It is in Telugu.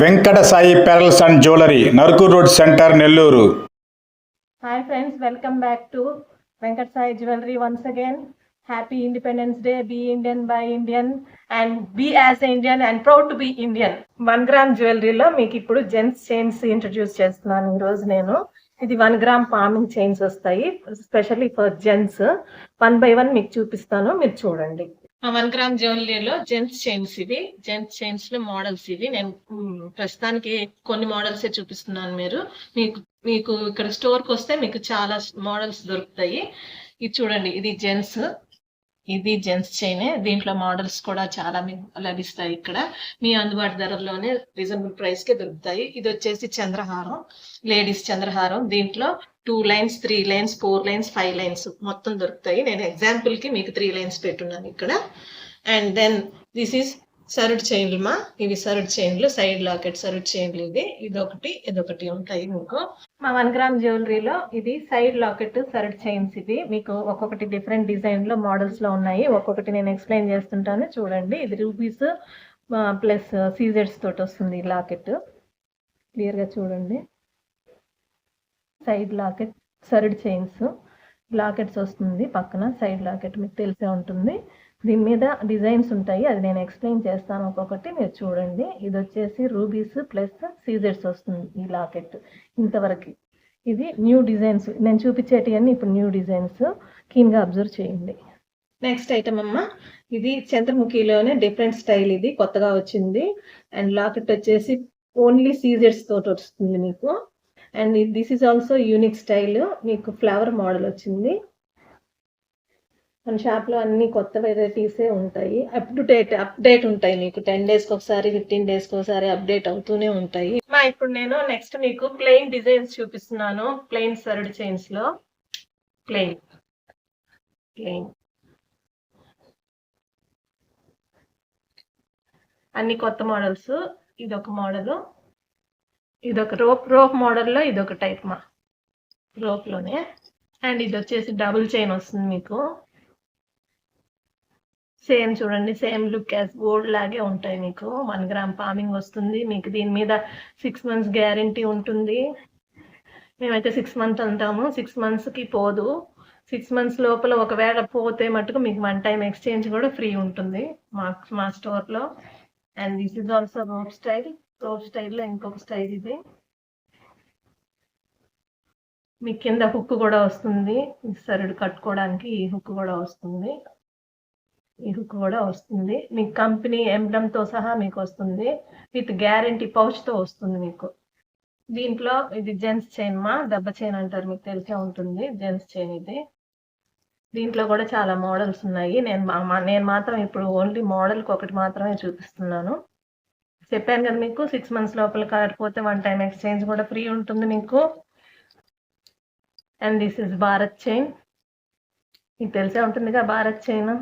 Venkata Sai pearls and jewellery Narukur road centre Nellore. Hi friends welcome back to Venkata Sai jewellery once again happy Independence Day be Indian buy Indian and be as Indian and proud to be Indian one gram జ్యువెలరీలో మీకు ఇప్పుడు జెంట్స్ చైన్స్ ఇంట్రడ్యూస్ చేస్తున్నాను ఈరోజు నేను. ఇది వన్ గ్రామ్ పామింగ్ చైన్స్ వస్తాయి specially for gents one by one మీకు చూపిస్తాను మీరు చూడండి. వన్ గ్రామ్ జ్యువెలరీలో జెంట్స్ చైన్స్ ఇవి. జెంట్స్ చైన్స్లో మోడల్స్ ఇవి. నేను ప్రస్తుతానికి కొన్ని మోడల్స్ చూపిస్తున్నాను మీరు. మీకు మీకు ఇక్కడ స్టోర్కి వస్తే మీకు చాలా మోడల్స్ దొరుకుతాయి. ఇది చూడండి ఇది జెంట్స్. ఇది జెంట్స్ చైనే. దీంట్లో మోడల్స్ కూడా చాలా మీకు లభిస్తాయి ఇక్కడ. మీ అందుబాటు ధరల్లోనే రీజనబుల్ ప్రైస్కి దొరుకుతాయి. ఇది వచ్చేసి చంద్రహారం లేడీస్ చంద్రహారం. దీంట్లో two lines three lines four lines five lines మొత్తం దొరుకుతాయి. నేను ఎగ్జాంపుల్కి మీకు త్రీ లైన్స్ పెట్టున్నాను ఇక్కడ. అండ్ దెన్ దిస్ ఈస్ సరుడ్ చైన్లు మా ఇవి సరుడ్ చైన్లు సైడ్ లాకెట్ సరుడ్ చైన్లు ఇది ఇదొకటి ఇదొకటి ఉంటాయి మీకు. మా వన్ గ్రామ్ జ్యువెలరీలో ఇది సైడ్ లాకెట్ సరుడ్ చైన్స్ ఇది మీకు ఒక్కొక్కటి డిఫరెంట్ డిజైన్లో మోడల్స్లో ఉన్నాయి. ఒక్కొక్కటి నేను ఎక్స్ప్లెయిన్ చేస్తుంటాను. చూడండి. ఇది రూపీస్ ప్లస్ సీజెడ్స్ తోటి వస్తుంది ఈ లాకెట్. క్లియర్గా చూడండి. సైడ్ లాకెట్ సరుడ్ చైన్స్. లాకెట్స్ వస్తుంది పక్కన. సైడ్ లాకెట్ మీకు తెలిసే ఉంటుంది. దీని మీద డిజైన్స్ ఉంటాయి. అది నేను ఎక్స్ప్లెయిన్ చేస్తాను ఒక్కొక్కటి. మీరు చూడండి. ఇది వచ్చేసి రూబీస్ ప్లస్ సీజెడ్స్ వస్తుంది ఈ లాకెట్ ఇంతవరకు. ఇది న్యూ డిజైన్స్. నేను చూపించేటివన్నీ ఇప్పుడు న్యూ డిజైన్స్. క్లీన్గా అబ్జర్వ్ చేయండి. నెక్స్ట్ ఐటమ్ అమ్మ. ఇది చంద్రముఖిలోనే డిఫరెంట్ స్టైల్ ఇది. కొత్తగా వచ్చింది. అండ్ లాకెట్ వచ్చేసి ఓన్లీ సీజెడ్స్ తోటి వస్తుంది మీకు. And this is also unique style. మీకు ఫ్లవర్ మోడల్ వచ్చింది. మన షాప్లో అన్ని కొత్త వెరైటీసే ఉంటాయి. అప్ టు డేట్ అప్డేట్ ఉంటాయి మీకు. టెన్ డేస్కి ఒకసారి ఫిఫ్టీన్ డేస్కి ఒకసారి అప్డేట్ అవుతూనే ఉంటాయి. మా ఇప్పుడు నేను నెక్స్ట్ మీకు ప్లెయిన్ డిజైన్స్ చూపిస్తున్నాను. ప్లెయిన్ సర్డ్ చైన్స్లో. ప్లెయిన్ ప్లెయిన్ అన్ని కొత్త మోడల్స్ ఇదొక మోడల్ ఇదొక రోప్ రోప్ మోడల్లో ఇదొక టైప్ మా. రోప్లోనే అండ్ ఇది వచ్చేసి డబుల్ చైన్ వస్తుంది మీకు. సేమ్ చూడండి సేమ్ లుక్ యాజ్ గోల్డ్ లాగే ఉంటాయి మీకు. వన్ గ్రామ్ పామింగ్ వస్తుంది. మీకు దీని మీద సిక్స్ మంత్స్ గ్యారంటీ ఉంటుంది. మేమైతే సిక్స్ మంత్స్ అంటాము. సిక్స్ మంత్స్కి పోదు. సిక్స్ మంత్స్ లోపల ఒకవేళ పోతే మటుకు మీకు వన్ టైం ఎక్స్చేంజ్ కూడా ఫ్రీ ఉంటుంది మా మా స్టోర్లో and this is also rope style rope స్టైల్లో ఇంకొక స్టైల్ ఇది. మీ కింద హుక్ కూడా వస్తుంది. సరుడు కట్టుకోవడానికి ఈ హుక్ కూడా వస్తుంది. ఇది కూడా వస్తుంది. మీకు కంపెనీ ఎంబ్లమ్ సహా మీకు వస్తుంది. విత్ గ్యారంటీ పౌచ్తో వస్తుంది మీకు. దీంట్లో ఇది జెంట్స్ చైన్ మా దెబ్బ చైన్ అంటారు. మీకు తెలిసే ఉంటుంది. జెంట్స్ చైన్ ఇది. దీంట్లో కూడా చాలా మోడల్స్ ఉన్నాయి. నేను నేను మాత్రం ఇప్పుడు ఓన్లీ మోడల్కి ఒకటి మాత్రమే చూపిస్తున్నాను. చెప్పాను కదా మీకు సిక్స్ మంత్స్ లోపల కాకపోతే వన్ టైం ఎక్స్చేంజ్ కూడా ఫ్రీ ఉంటుంది మీకు. And this is Bharat chain మీకు తెలిసే ఉంటుందిగా భారత్ చైన్